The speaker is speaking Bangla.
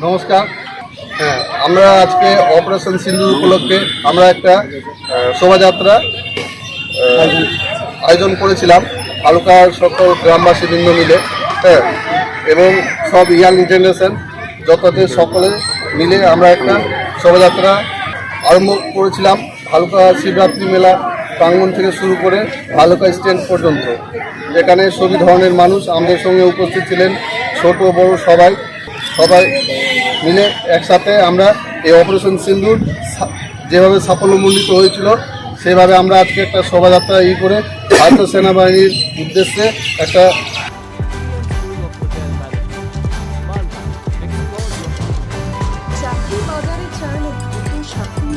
নমস্কার। হ্যাঁ আমরা আজকে অপারেশন সিন্ধু উপলক্ষে আমরা একটা শোভাযাত্রা আয়োজন করেছিলাম আলুকার সকল গ্রামবাসী বৃন্দ মিলে হ্যাঁ এবং সব ইয়াং জেনারেশন যতদিন সকলে মিলে আমরা একটা শোভাযাত্রা আরম্ভ করেছিলাম হালকা শিবরাত্রি মেলা প্রাঙ্গণ থেকে শুরু করে হালকা স্ট্যান্ড পর্যন্ত, যেখানে সবই ধরনের মানুষ আমাদের সঙ্গে উপস্থিত ছিলেন, ছোট বড় সবাই। সবাই মিলে একসাথে আমরা এই অপারেশন সিন্দুর যেভাবে সাফল্যমণ্ডিত হয়েছিল, সেভাবে আমরা আজকে একটা শোভাযাত্রা ই করে ভারতীয় সেনাবাহিনীর উদ্দেশ্যে একটা চাকরি বাজারে সাফল্য